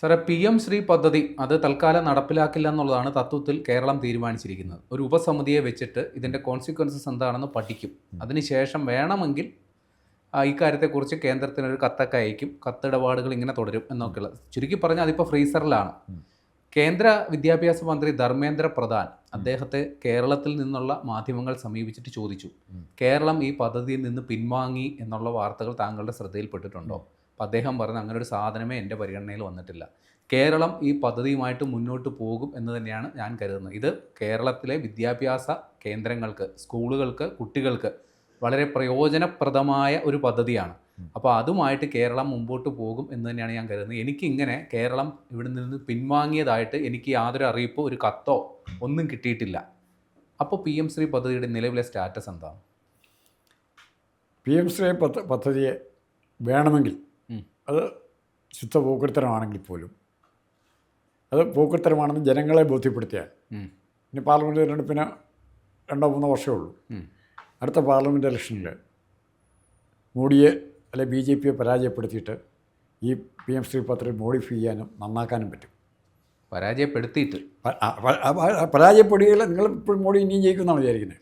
സാറേ P M Shri പദ്ധതി അത് തൽക്കാലം നടപ്പിലാക്കില്ല എന്നുള്ളതാണ് തത്വത്തിൽ കേരളം തീരുമാനിച്ചിരിക്കുന്നത്. ഒരു ഉപസമിതിയെ വെച്ചിട്ട് ഇതിന്റെ കോൺസിക്വൻസസ് എന്താണെന്ന് പഠിക്കും. അതിനുശേഷം വേണമെങ്കിൽ ഇക്കാര്യത്തെക്കുറിച്ച് കേന്ദ്രത്തിനൊരു കത്തൊക്കെ അയക്കും. കത്തിടപാടുകൾ ഇങ്ങനെ തുടരും എന്നൊക്കെയുള്ള. ചുരുക്കി പറഞ്ഞാൽ അതിപ്പോൾ ഫ്രീസറിലാണ്. കേന്ദ്ര വിദ്യാഭ്യാസ മന്ത്രി ധർമ്മേന്ദ്ര പ്രധാൻ അദ്ദേഹത്തെ കേരളത്തിൽ നിന്നുള്ള മാധ്യമങ്ങൾ സമീപിച്ചിട്ട് ചോദിച്ചു. കേരളം ഈ പദ്ധതിയിൽ നിന്ന് പിൻവാങ്ങി എന്നുള്ള വാർത്തകൾ താങ്കളുടെ ശ്രദ്ധയിൽപ്പെട്ടിട്ടുണ്ടോ? അപ്പം അദ്ദേഹം പറഞ്ഞ അങ്ങനെ ഒരു സാധനമേ എന്റെ പരിഗണനയിൽ വന്നിട്ടില്ല. കേരളം ഈ പദ്ധതിയുമായിട്ട് മുന്നോട്ട് പോകും എന്ന് തന്നെയാണ് ഞാൻ കരുതുന്നത്. ഇത് കേരളത്തിലെ വിദ്യാഭ്യാസ കേന്ദ്രങ്ങൾക്ക് സ്കൂളുകൾക്ക് കുട്ടികൾക്ക് വളരെ പ്രയോജനപ്രദമായ ഒരു പദ്ധതിയാണ്. അപ്പോൾ അതുമായിട്ട് കേരളം മുമ്പോട്ട് പോകും എന്ന് തന്നെയാണ് ഞാൻ കരുതുന്നത്. എനിക്കിങ്ങനെ കേരളം ഇവിടെ നിന്ന് പിൻവാങ്ങിയതായിട്ട് എനിക്ക് യാതൊരു അറിയിപ്പോ ഒരു കത്തോ ഒന്നും കിട്ടിയിട്ടില്ല. അപ്പോൾ പി എം ശ്രീ പദ്ധതിയുടെ നിലവിലെ സ്റ്റാറ്റസ് എന്താണ്? പി എം ശ്രീ പദ്ധതിയെ വേണമെങ്കിൽ. അത് ശുദ്ധ പോക്കൃത്തരമാണെങ്കിൽ പോലും. അത് പോക്കൃത്തരമാണെന്ന് ജനങ്ങളെ ബോധ്യപ്പെടുത്തിയാൽ. ഇനി പാർലമെന്റ് തിരഞ്ഞെടുപ്പിന് രണ്ടോ മൂന്നോ വർഷമേ ഉള്ളൂ. അടുത്ത പാർലമെന്റ് ഇലക്ഷനിൽ മോഡിയെ അല്ലെ ബി ജെ പിയെ പരാജയപ്പെടുത്തിയിട്ട് ഈ പി എം ശ്രീ പത്രം മോഡിഫൈ ചെയ്യാനും നന്നാക്കാനും പറ്റും. പരാജയപ്പെടുത്തിയിട്ട്. പരാജയപ്പെടുക പരാജയപ്പെടുകയില്ല നിങ്ങൾ ഇപ്പോഴും മോഡി ഇനിയും ജയിക്കുമെന്നാണ് വിചാരിക്കുന്നത്.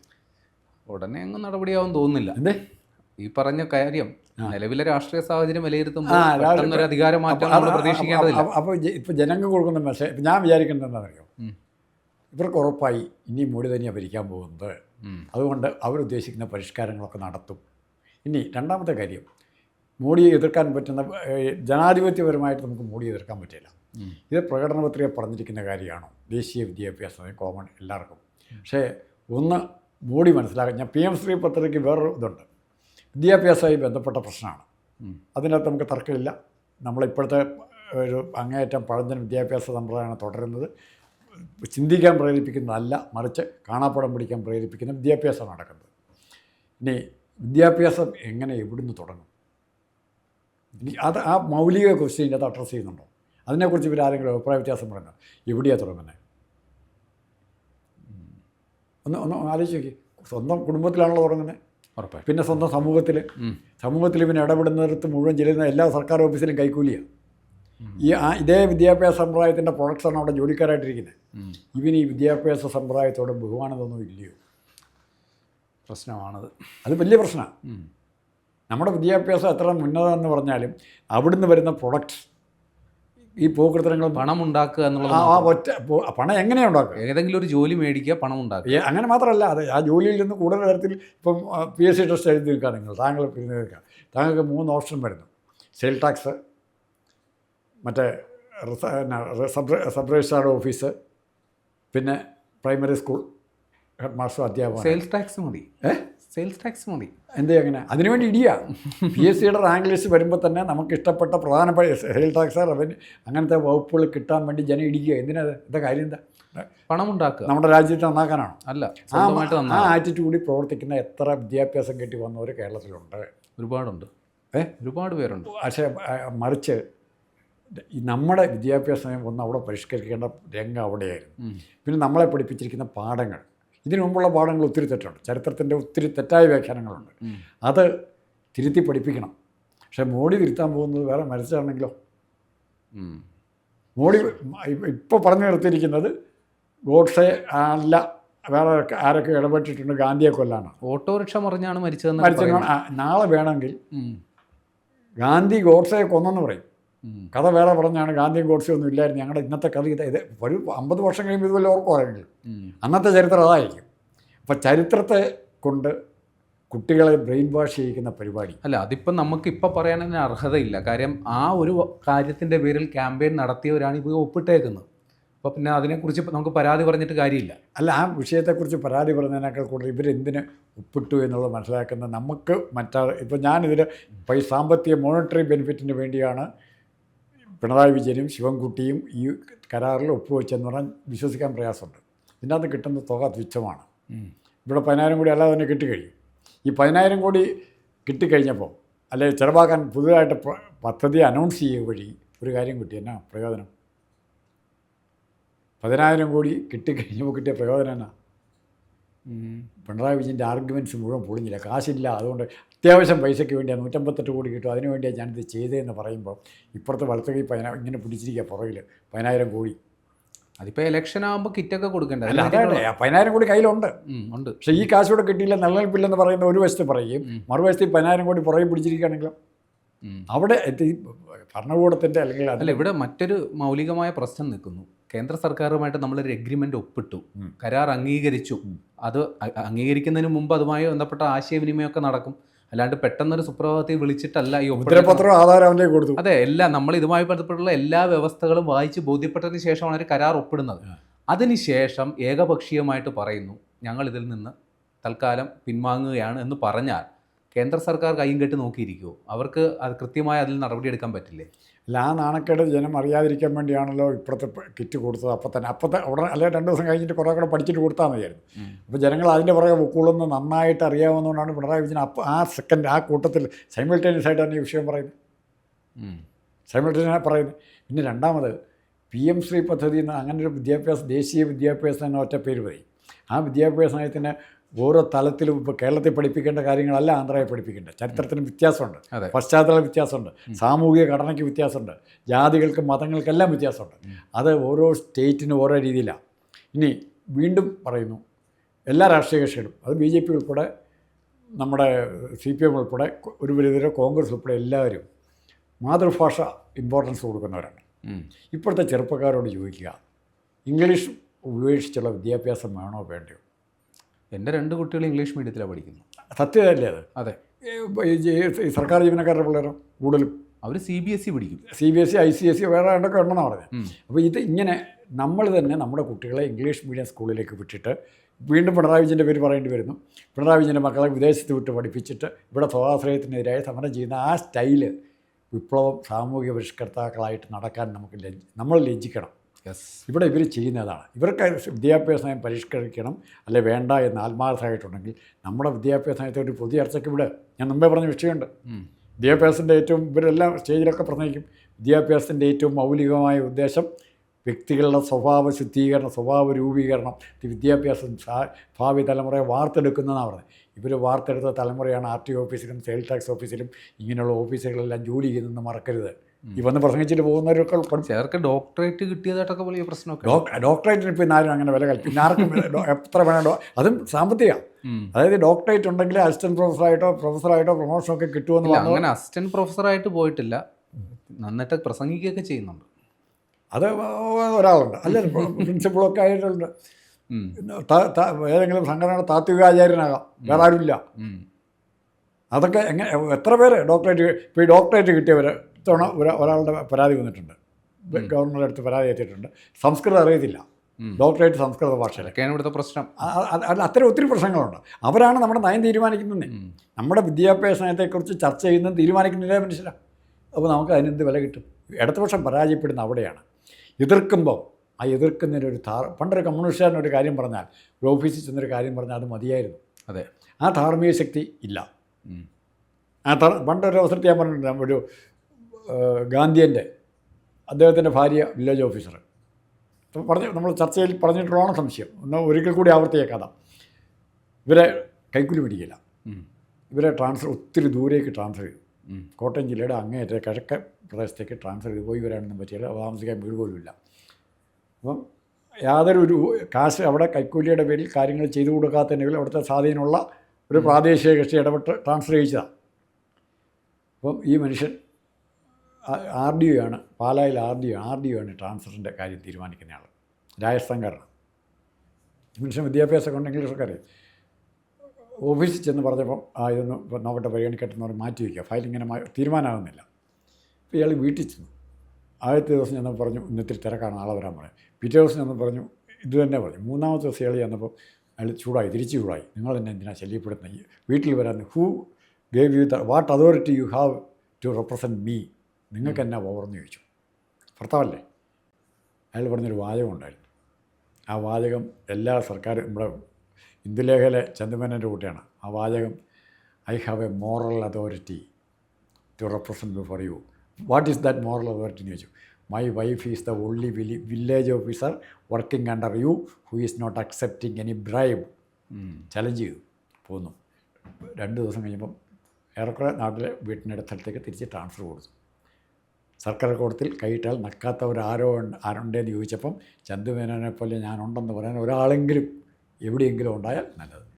ഉടനെ അങ്ങ് നടപടിയാവും തോന്നുന്നില്ല. എന്തേ? ഈ പറഞ്ഞ കാര്യം നിലവിലെ രാഷ്ട്രീയ സാഹചര്യം വിലയിരുത്തുമ്പോൾ അധികാരം മാറ്റം നമ്മൾ പ്രതീക്ഷിക്കേണ്ടതില്ല. അപ്പോൾ ഇപ്പോൾ ജനങ്ങൾ കൊടുക്കുന്ന മെസ്സേജ് ഇപ്പൊ ഞാൻ വിചാരിക്കുന്നത് ഇവർക്ക് ഉറപ്പായി ഇനി മോഡി തന്നെയാണ് ഭരിക്കാൻ പോകുന്നത്. അതുകൊണ്ട് അവരുദ്ദേശിക്കുന്ന പരിഷ്കാരങ്ങളൊക്കെ നടത്തും. ഇനി രണ്ടാമത്തെ കാര്യം മോഡിയെ എതിർക്കാൻ പറ്റുന്ന ജനാധിപത്യപരമായിട്ട് നമുക്ക് മോഡിയെ എതിർക്കാൻ പറ്റില്ല. ഇത് പ്രകടന പത്രിക പറഞ്ഞിരിക്കുന്ന കാര്യമാണോ? ദേശീയ വിദ്യാഭ്യാസം കോമൺ എല്ലാവർക്കും. പക്ഷേ ഒന്ന് മോഡി മനസ്സിലാക്കാൻ ഞാൻ പി എം ശ്രീ പത്രിക വേറൊരു ഇതുണ്ട്. വിദ്യാഭ്യാസവുമായി ബന്ധപ്പെട്ട പ്രശ്നമാണ്. അതിനകത്ത് നമുക്ക് തർക്കമില്ല. നമ്മളിപ്പോഴത്തെ ഒരു അങ്ങേയറ്റം പഴഞ്ചൻ വിദ്യാഭ്യാസ സമ്പ്രദായമാണ് തുടരുന്നത്. ചിന്തിക്കാൻ പ്രേരിപ്പിക്കുന്നതല്ല മറിച്ച് കാണാപ്പടം പിടിക്കാൻ പ്രേരിപ്പിക്കുന്ന വിദ്യാഭ്യാസമാണ് നടക്കുന്നത്. ഇനി വിദ്യാഭ്യാസം എങ്ങനെ എവിടുന്ന് തുടങ്ങും? അത് ആ മൗലിക ക്വസ്റ്റ്യൻ അത് അഡ്രസ്സ് ചെയ്യുന്നുണ്ടോ? അതിനെക്കുറിച്ച് ഇവർ ആരെങ്കിലും അഭിപ്രായ വ്യത്യാസം പറയുന്നത് എവിടെയാണ് തുടങ്ങുന്നത് ഒന്ന് ഒന്ന് ആലോചിച്ച് നോക്കി സ്വന്തം കുടുംബത്തിലാണല്ലോ തുടങ്ങുന്നത് ഉറപ്പായിട്ടും. പിന്നെ സ്വന്തം സമൂഹത്തിൽ സമൂഹത്തിൽ പിന്നെ ഇടപെടുന്നിടത്ത് മുഴുവൻ ചെല്ലുന്ന എല്ലാ സർക്കാർ ഓഫീസിലും കൈക്കൂലിയാണ് ഈ ആ ഇതേ വിദ്യാഭ്യാസ സമ്പ്രദായത്തിന്റെ പ്രൊഡക്ട്സാണ് അവിടെ ജോലിക്കാരായിട്ടിരിക്കുന്നത്. ഇവന് ഈ വിദ്യാഭ്യാസ സമ്പ്രദായത്തോട് ബഹുമാനതൊന്നും ഇല്ലയോ? പ്രശ്നമാണത്. അത് വലിയ പ്രശ്നമാണ് നമ്മുടെ വിദ്യാഭ്യാസം എത്ര ഉന്നതമെന്ന് പറഞ്ഞാലും അവിടുന്ന് വരുന്ന പ്രൊഡക്റ്റ് ഈ പൂക്കൃത്രങ്ങൾ പണം ഉണ്ടാക്കുക എന്നുള്ളത് ആ ആ ഒറ്റ പോ- പണം എങ്ങനെയാണ് ഉണ്ടാക്കുക? ഏതെങ്കിലും ഒരു ജോലി മേടിക്കുക പണം ഉണ്ടാക്കുക. ഏ, അങ്ങനെ മാത്രമല്ല അത് ആ ജോലിയിൽ നിന്ന് കൂടുതൽ തരത്തിൽ ഇപ്പം പി എസ് സി ടെസ്റ്റ് എഴുതി നിൽക്കുക നിങ്ങൾ താങ്കൾ പിരിഞ്ഞ് നിൽക്കുക. താങ്കൾക്ക് മൂന്ന് ഓപ്ഷൻ വരുന്നു. സെയിൽ ടാക്സ് മറ്റേ റിസ- റി- സബ് സബ് രജിസ്ട്രാർ ഓഫീസ് പിന്നെ പ്രൈമറി സ്കൂൾ ഹെഡ് മാസ്റ്റർ അധ്യാപകൻ. സെയിൽസ് ടാക്സ് മതി. ഏ? സെയിൽസ് ടാക്സ് മതി. എന്തേ അങ്ങനെ അതിനുവേണ്ടി ഇടിയ. പി എസ് സിയുടെ റാങ്ക് ലിസ്റ്റ് വരുമ്പോൾ തന്നെ നമുക്ക് ഇഷ്ടപ്പെട്ട പ്രധാനപ്പെട്ട സെയിൽ ടാക്സ് റവന്യൂ അങ്ങനത്തെ വകുപ്പുകൾ കിട്ടാൻ വേണ്ടി ജനം ഇടിക്കുക. എന്തിനാ? എന്താ കാര്യം എന്താ? പണം ഉണ്ടാക്കുക നമ്മുടെ രാജ്യത്തെ നന്നാക്കാനാണോ? അല്ല ആ ആറ്റിറ്റ്യൂഡിൽ പ്രവർത്തിക്കുന്ന എത്ര വിദ്യാഭ്യാസം കിട്ടി വന്നവർ കേരളത്തിലുണ്ട്? ഒരുപാടുണ്ട്. ഏ? ഒരുപാട് പേരുണ്ട്. പക്ഷേ മറിച്ച് നമ്മുടെ വിദ്യാഭ്യാസം ഒന്ന് അവിടെ പരിഷ്കരിക്കേണ്ട രംഗം അവിടെയായിരുന്നു. പിന്നെ നമ്മളെ പഠിപ്പിച്ചിരിക്കുന്ന പാഠങ്ങൾ. ഇതിനു മുമ്പുള്ള പാഠങ്ങൾ ഒത്തിരി തെറ്റുണ്ട് ചരിത്രത്തിന്റെ ഒത്തിരി തെറ്റായ വ്യാഖ്യാനങ്ങളുണ്ട്. അത് തിരുത്തി പഠിപ്പിക്കണം. പക്ഷേ മോഡി തിരുത്താൻ പോകുന്നത് വേറെ മരിച്ചാണെങ്കിലോ. മോഡി ഇപ്പോൾ പറഞ്ഞു നിർത്തിയിരിക്കുന്നത് ഗോഡ്സെ അല്ല വേറെ ആരൊക്കെ ഇടപെട്ടിട്ടുണ്ട് ഗാന്ധിയെ കൊല്ലാണ് ഓട്ടോറിക്ഷ മറിഞ്ഞാണ് മരിച്ചതെന്ന് മരിച്ച നാളെ വേണമെങ്കിൽ ഗാന്ധി ഗോഡ്സയെ കൊന്നെന്ന് പറയും. കഥ വേറെ പറഞ്ഞാണ് ഗാന്ധിയും ഗോഡ്സെ ഒന്നും ഇല്ലായിരുന്നു. ഞങ്ങളുടെ ഇന്നത്തെ കഥ ഇത് ഇത് ഒരു അമ്പത് വർഷം കഴിയുമ്പോൾ ഇതുപോലെ ഓർക്കുമാണെങ്കിൽ. അന്നത്തെ ചരിത്രം അതായിരിക്കും. അപ്പോൾ ചരിത്രത്തെ കൊണ്ട് കുട്ടികളെ ബ്രെയിൻ വാഷ് ചെയ്യിക്കുന്ന പരിപാടി. അല്ല അതിപ്പം നമുക്ക് ഇപ്പം പറയാനതിന് അർഹതയില്ല. കാര്യം ആ ഒരു കാര്യത്തിന്റെ പേരിൽ ക്യാമ്പയിൻ നടത്തിയവരാണ് ഇപ്പോൾ ഒപ്പിട്ടേക്കുന്നത്. അപ്പോൾ പിന്നെ അതിനെക്കുറിച്ച് നമുക്ക് പരാതി പറഞ്ഞിട്ട് കാര്യമില്ല. അല്ല ആ വിഷയത്തെക്കുറിച്ച് പരാതി പറഞ്ഞതിനേക്കാൾ കൂടുതൽ ഇവരെന്തിന് ഒപ്പിട്ടു എന്നുള്ളത് മനസ്സിലാക്കുന്നത് നമുക്ക് മറ്റാ ഇപ്പോൾ ഞാനിതിൽ ഇപ്പോൾ ഈ സാമ്പത്തിക മോണിറ്ററി ബെനിഫിറ്റിന് വേണ്ടിയാണ് പിണറായി വിജയനും ശിവൻകുട്ടിയും ഈ കരാറിൽ ഒപ്പുവെച്ചെന്ന് പറഞ്ഞാൽ വിശ്വസിക്കാൻ പ്രയാസമുണ്ട്. ഇതിന്റെ അകത്ത് കിട്ടുന്ന തുക തുച്ഛമാണ്. ഇവിടെ പതിനായിരം കോടി അല്ലാതെ തന്നെ കിട്ടിക്കഴിയും. ഈ പതിനായിരം കോടി കിട്ടിക്കഴിഞ്ഞപ്പോൾ അല്ലെ ചെറുപ്പാക്കാൻ പുതുതായിട്ട് പദ്ധതി അനൗൺസ് ചെയ്യുക വഴി ഒരു കാര്യം കിട്ടി. എന്നാ പ്രയോജനം? പതിനായിരം കോടി കിട്ടിക്കഴിഞ്ഞപ്പോൾ കിട്ടിയ പ്രയോജനം എന്നാ? പിണറായി വിജയന്റെ ആർഗ്യുമെന്റ്സ് മുഴുവൻ പൊളിഞ്ഞില്ല. കാശില്ല. അതുകൊണ്ട് അത്യാവശ്യം പൈസയ്ക്ക് വേണ്ടിയാണ് നൂറ്റമ്പത്തെട്ട് കോടി കിട്ടും അതിന് വേണ്ടിയാണ് ഞാനിത് ചെയ്തതെന്ന് പറയുമ്പോൾ ഇപ്പുറത്തെ വലത്ത് കൈ പതിനാ ഇങ്ങനെ പിടിച്ചിരിക്കുക പുറകിൽ പതിനായിരം കോടി. അതിപ്പോൾ ഇലക്ഷൻ ആകുമ്പോൾ കിറ്റൊക്കെ കൊടുക്കണ്ടേ അല്ല അതാണ് പതിനായിരം കോടി കയ്യിലുണ്ട്. ഉണ്ട്. പക്ഷേ ഈ കാശ് കൂടെ കിട്ടിയില്ല നിലനിൽപ്പില്ലെന്ന് പറയുന്ന ഒരു വശത്ത് പറയും മറുവശത്ത് ഈ പതിനായിരം കോടി പുറകെ പിടിച്ചിരിക്കുകയാണെങ്കിലും അവിടെ ഭരണകൂടത്തിന്റെ അല്ലെങ്കിൽ അല്ല അതിൽ ഇവിടെ മറ്റൊരു മൗലികമായ പ്രശ്നം നിൽക്കുന്നു. കേന്ദ്ര സർക്കാരുമായിട്ട് നമ്മളൊരു എഗ്രിമെന്റ് ഒപ്പിട്ടു. കരാർ അംഗീകരിച്ചു. അത് അംഗീകരിക്കുന്നതിന് മുമ്പ് അതുമായി ബന്ധപ്പെട്ട ആശയവിനിമയമൊക്കെ നടക്കും. അല്ലാണ്ട് പെട്ടെന്നൊരു സുപ്രഭാതത്തിൽ വിളിച്ചിട്ടല്ല ഈ ആധാരം കൊടുത്തു. അതെ എല്ലാം നമ്മൾ ഇതുമായി ബന്ധപ്പെട്ടുള്ള എല്ലാ വ്യവസ്ഥകളും വായിച്ച് ബോധ്യപ്പെട്ടതിന് ശേഷമാണ് ഒരു കരാർ ഒപ്പിടുന്നത്. അതിനുശേഷം ഏകപക്ഷീയമായിട്ട് പറയുന്നു ഞങ്ങൾ ഇതിൽ നിന്ന് തൽക്കാലം പിൻവാങ്ങുകയാണ് എന്ന് പറഞ്ഞാൽ കേന്ദ്ര സർക്കാർ കൈയും കെട്ടി നോക്കിയിരിക്കുമോ അവർക്ക് അത് കൃത്യമായി അതിൽ നടപടിയെടുക്കാൻ പറ്റില്ലേ? അല്ല ആ നാണക്കേട് ജനം അറിയാതിരിക്കാൻ വേണ്ടിയാണല്ലോ ഇപ്പോഴത്തെ കിറ്റ് കൊടുത്തത്. അപ്പം തന്നെ അപ്പത്തെ ഉടനെ അല്ലെങ്കിൽ രണ്ട് ദിവസം കഴിഞ്ഞിട്ട് കുറേ കൂടെ പഠിച്ചിട്ട് കൊടുത്താൽ മതിയായിരുന്നു. അപ്പോൾ ജനങ്ങൾ അതിന്റെ പുറകെ ഉൾക്കൊള്ളുന്ന നന്നായിട്ട് അറിയാവുന്നതുകൊണ്ടാണ് പിണറായി വിജയൻ അപ്പം ആ സെക്കൻഡ് ആ കൂട്ടത്തിൽ സൈമിൾട്ടേനിയസ് ആയിട്ടാണ് ഈ വിഷയം പറയുന്നത്. സൈമിൾട്ടേനിയസ് പറയുന്നത്. പിന്നെ രണ്ടാമത് പി എം ശ്രീ പദ്ധതി എന്ന് അങ്ങനെ ഒരു വിദ്യാഭ്യാസ ദേശീയ വിദ്യാഭ്യാസം എന്ന ഒറ്റ പേര് പറയും ആ വിദ്യാഭ്യാസ നയത്തിന് ഓരോ തലത്തിലും ഇപ്പോൾ കേരളത്തിൽ പഠിപ്പിക്കേണ്ട കാര്യങ്ങളല്ല ആന്ധ്രയെ പഠിപ്പിക്കേണ്ടത്. ചരിത്രത്തിന് വ്യത്യാസമുണ്ട്. പശ്ചാത്തല വ്യത്യാസമുണ്ട്. സാമൂഹിക ഘടനയ്ക്ക് വ്യത്യാസമുണ്ട്. ജാതികൾക്കും മതങ്ങൾക്കെല്ലാം വ്യത്യാസമുണ്ട്. അത് ഓരോ സ്റ്റേറ്റിനും ഓരോ രീതിയിലാണ്. ഇനി വീണ്ടും പറയുന്നു എല്ലാ രാഷ്ട്രീയ കക്ഷികളും അത് ബി ജെ പി ഉൾപ്പെടെ നമ്മുടെ സി പി എം ഉൾപ്പെടെ ഒരു പരിധിവരെ കോൺഗ്രസ് ഉൾപ്പെടെ എല്ലാവരും മാതൃഭാഷ ഇമ്പോർട്ടൻസ് കൊടുക്കുന്നവരാണ്. ഇപ്പോഴത്തെ ചെറുപ്പക്കാരോട് ചോദിക്കുക ഇംഗ്ലീഷ് ഉപേക്ഷിച്ചുള്ള വിദ്യാഭ്യാസം വേണോ വേണ്ടയോ? എന്റെ രണ്ട് കുട്ടികൾ ഇംഗ്ലീഷ് മീഡിയത്തിലാണ് പഠിക്കുന്നത്. സത്യമല്ലേ അത്? അതെ. സർക്കാർ ജീവനക്കാരുടെ പിള്ളേരോ കൂടുതലും? അവർ സി ബി എസ് ഇ പഠിക്കും. C B S C I C S C വേറെ രണ്ടൊക്കെ ഉണ്ടെന്നാണ് പറഞ്ഞത്. അപ്പോൾ ഇത് ഇങ്ങനെ നമ്മൾ തന്നെ നമ്മുടെ കുട്ടികളെ ഇംഗ്ലീഷ് മീഡിയം സ്കൂളിലേക്ക് വിട്ടിട്ട് വീണ്ടും പിണറായി വിജയന്റെ പേര് പറയേണ്ടി വരുന്നു. പിണറായി വിജയന്റെ മക്കളെ വിദേശത്ത് വിട്ട് പഠിപ്പിച്ചിട്ട് ഇവിടെ സ്വാശ്രയത്തിനെതിരായി സമരം ചെയ്യുന്ന ആ സ്റ്റൈൽ വിപ്ലവം സാമൂഹിക പരിഷ്കർത്താക്കളായിട്ട് നടക്കാൻ നമുക്ക് ലജ്ജ നമ്മൾ ലജ്ജിക്കണം. ഇവിടെ ഇവർ ചെയ്യുന്നതാണ്. ഇവർക്ക് വിദ്യാഭ്യാസ നയം പരിഷ്കരിക്കണം അല്ലെ വേണ്ട എന്ന് ആത്മാർത്ഥമായിട്ടുണ്ടെങ്കിൽ നമ്മുടെ വിദ്യാഭ്യാസ നയത്തെ ഒരു പുതിയ ചർച്ചയ്ക്ക് വിട്. ഞാൻ മുമ്പേ പറഞ്ഞ വിഷയമുണ്ട്. വിദ്യാഭ്യാസത്തിന്റെ ഏറ്റവും ഇവരെല്ലാം സ്റ്റേജിലൊക്കെ പറഞ്ഞേക്കും. വിദ്യാഭ്യാസത്തിന്റെ ഏറ്റവും മൗലികമായ ഉദ്ദേശം വ്യക്തികളുടെ സ്വഭാവ ശുദ്ധീകരണം സ്വഭാവ രൂപീകരണം ഈ വിദ്യാഭ്യാസം ഭാവി തലമുറയെ വാർത്തെടുക്കുന്നതാണ് പറഞ്ഞത് ഇവർ വാർത്തെടുത്ത തലമുറയാണ് ആർ ടി ഓഫീസിലും സെയിൽ ടാക്സ് ഓഫീസിലും ഇങ്ങനെയുള്ള ഓഫീസുകളെല്ലാം ജോലി ചെയ്യുന്നതെന്ന് മറക്കരുത്. ഈ വന്ന് പ്രസംഗിച്ചിട്ട് പോകുന്നവരൊക്കെ ഉൾപ്പെടും. ചിലർക്ക് ഡോക്ടറേറ്റ് കിട്ടിയതായിട്ടൊക്കെ വലിയ പ്രശ്നമൊക്കെ ഡോക് ഡോക്ടറേറ്റിന് ഇപ്പം ആരും അങ്ങനെ വില കൽപ്പിക്കും ആർക്കും എത്ര വേണോ അതും സാമ്പത്തികമാണ് അതായത് ഡോക്ടറേറ്റ് ഉണ്ടെങ്കിൽ അസിസ്റ്റന്റ് പ്രൊഫസറായിട്ടോ പ്രൊഫസറായിട്ടോ പ്രൊമോഷനൊക്കെ കിട്ടുമെന്ന് അങ്ങനെ അസിസ്റ്റന്റ് പ്രൊഫസറായിട്ട് പോയിട്ടില്ല. നന്നായിട്ട് പ്രസംഗിക്കുകയൊക്കെ ചെയ്യുന്നുണ്ട്. അത് ഒരാളുണ്ട്. അല്ല പ്രിൻസിപ്പളൊക്കെ ആയിട്ടുണ്ട്. ഏതെങ്കിലും സംഘടനയുടെ താത്വികാചാര്യനാകാം. വേറെ ആരുമില്ല. അതൊക്കെ എങ്ങനെ എത്ര പേര് ഡോക്ടറേറ്റ് ഇപ്പോൾ ഈ ഡോക്ടറേറ്റ് കിട്ടിയവർ ഇത്തവണ ഒരാളുടെ പരാതി വന്നിട്ടുണ്ട്. ഗവർണറുടെ അടുത്ത് പരാതി എത്തിയിട്ടുണ്ട് സംസ്കൃതം അറിയത്തില്ല. ഡോക്ടറേറ്റ് സംസ്കൃത ഭാഷയിലൊക്കെയാണ് ഇവിടുത്തെ പ്രശ്നം. അല്ല അത്തരം ഒത്തിരി പ്രശ്നങ്ങളുണ്ട്. അവരാണ് നമ്മുടെ നയം തീരുമാനിക്കുന്നത് നമ്മുടെ വിദ്യാഭ്യാസ നയത്തെക്കുറിച്ച് ചർച്ച ചെയ്യുന്നത് തീരുമാനിക്കുന്നില്ല മനുഷ്യരാണ് അപ്പോൾ നമുക്ക് അതിനെന്ത് വില കിട്ടും? ഇടതുപക്ഷം പരാജയപ്പെടുന്ന അവിടെയാണ്. എതിർക്കുമ്പോൾ ആ എതിർക്കുന്നതിനൊരു താർ പണ്ടൊരു കമ്മ്യൂണിസ്റ്റുകാരൻ ഒരു കാര്യം പറഞ്ഞാൽ ഒരു ഓഫീസിൽ ചെന്നൊരു കാര്യം പറഞ്ഞാൽ അത് മതിയായിരുന്നു. അതെ. ആ ധാർമ്മിക ശക്തി ഇല്ല. ആ പണ്ടൊരു അവസരത്തിൽ ഞാൻ പറഞ്ഞിട്ടുണ്ട് ഒരു ഗാന്ധിയന്റെ അദ്ദേഹത്തിന്റെ ഭാര്യ വില്ലേജ് ഓഫീസർ പറഞ്ഞു നമ്മൾ ചർച്ചയിൽ പറഞ്ഞിട്ടുള്ളതാണ് സംശയം. ഒന്ന് ഒരിക്കൽ കൂടി ആവർത്തിയേക്കാതാം ഇവരെ കൈക്കൂലി പിടിക്കില്ല. ഇവരെ ട്രാൻസ്ഫർ ഒത്തിരി ദൂരേക്ക് ട്രാൻസ്ഫർ ചെയ്തു. കോട്ടയം ജില്ലയുടെ അങ്ങേയറ്റ കിഴക്ക പ്രദേശത്തേക്ക് ട്രാൻസ്ഫർ ചെയ്ത്. പോയി വരാനൊന്നും പറ്റിയില്ല. താമസിക്കാൻ വീട് പോലും ഇല്ല അപ്പം യാതൊരു ഒരു കാശ് അവിടെ കൈക്കൂലിയുടെ പേരിൽ കാര്യങ്ങൾ ചെയ്തു കൊടുക്കാത്തതിന്റെ പേരിൽ അവിടുത്തെ സ്വാധീനമുള്ള ഒരു പ്രാദേശിക കക്ഷി ഇടപെട്ട് ട്രാൻസ്ഫർ ചെയ്യിച്ചതാണ് അപ്പം ഈ മനുഷ്യൻ ആർ ഡി ആണ് പാലായിൽ R D O R D O ആണ് ട്രാൻസ്ഫറിന്റെ കാര്യം തീരുമാനിക്കുന്ന ആൾ രാജസ്ഥാൻകാരനാണ് മനുഷ്യൻ വിദ്യാഭ്യാസമൊക്കെ ഉണ്ടെങ്കിൽ അറിയാം ഓഫീസിൽ ചെന്ന് പറഞ്ഞപ്പം ആ ഇതൊന്ന് നോക്കട്ടെ പരിഗണിക്കട്ടെ എന്ന് പറഞ്ഞ് മാറ്റി വയ്ക്കുക. ഫയൽ ഇങ്ങനെ തീരുമാനമാകുന്നില്ല. അപ്പോൾ ഇയാൾ വീട്ടിൽ ചെന്നു. ആദ്യത്തെ ദിവസം ചെന്നപ്പോൾ പറഞ്ഞു ഇന്നത്തിരി തിരക്കാണ് നാളെ വരാൻ പറഞ്ഞു പിറ്റേ ദിവസം ചെന്ന് പറഞ്ഞു ഇത് തന്നെ പറഞ്ഞു മൂന്നാമത്തെ ദിവസം ഇയാൾ ചെന്നപ്പോൾ അയാൾ ചൂടായി തിരിച്ച് ചൂടായി. നിങ്ങൾ തന്നെ എന്തിനാണ് ശല്യപ്പെടുന്നത് വീട്ടിൽ വരാൻ who gave you the what authority you have to represent me നിങ്ങൾക്ക് എന്നാ പവറെന്ന് ചോദിച്ചു. ഭർത്താവല്ലേ? അയാൾ പറഞ്ഞൊരു വാചകം ഉണ്ടായിരുന്നു. ആ വാചകം എല്ലാ സർക്കാർ നമ്മുടെ ഇന്ദുലേഖയിലെ ചന്ദ്രമേനന്റെ കുട്ടിയാണ്. ആ വാചകം I have a moral authority to represent for you what is that moral authority എന്ന് ചോദിച്ചു. My wife is the only Willy village officer working under you who is not accepting any bribe. Challenge ചെയ്തു. പോന്നു. രണ്ട് ദിവസം കഴിഞ്ഞപ്പം ഏറെക്കുറെ നാട്ടിലെ വീട്ടിന്റെ സ്ഥലത്തേക്ക് തിരിച്ച് ട്രാൻസ്ഫർ കൊടുത്തു. സർക്കാർ കോടത്തിൽ കൈയിട്ടാൽ ഒരു ആരോ ഉണ്ട്- ആരുണ്ടെന്ന് ചോദിച്ചപ്പം ചന്തുമേനോനെ പോലെ ഞാനുണ്ടെന്ന് പറയാൻ ഒരാളെങ്കിലും എവിടെയെങ്കിലും ഉണ്ടായാൽ നല്ലത്.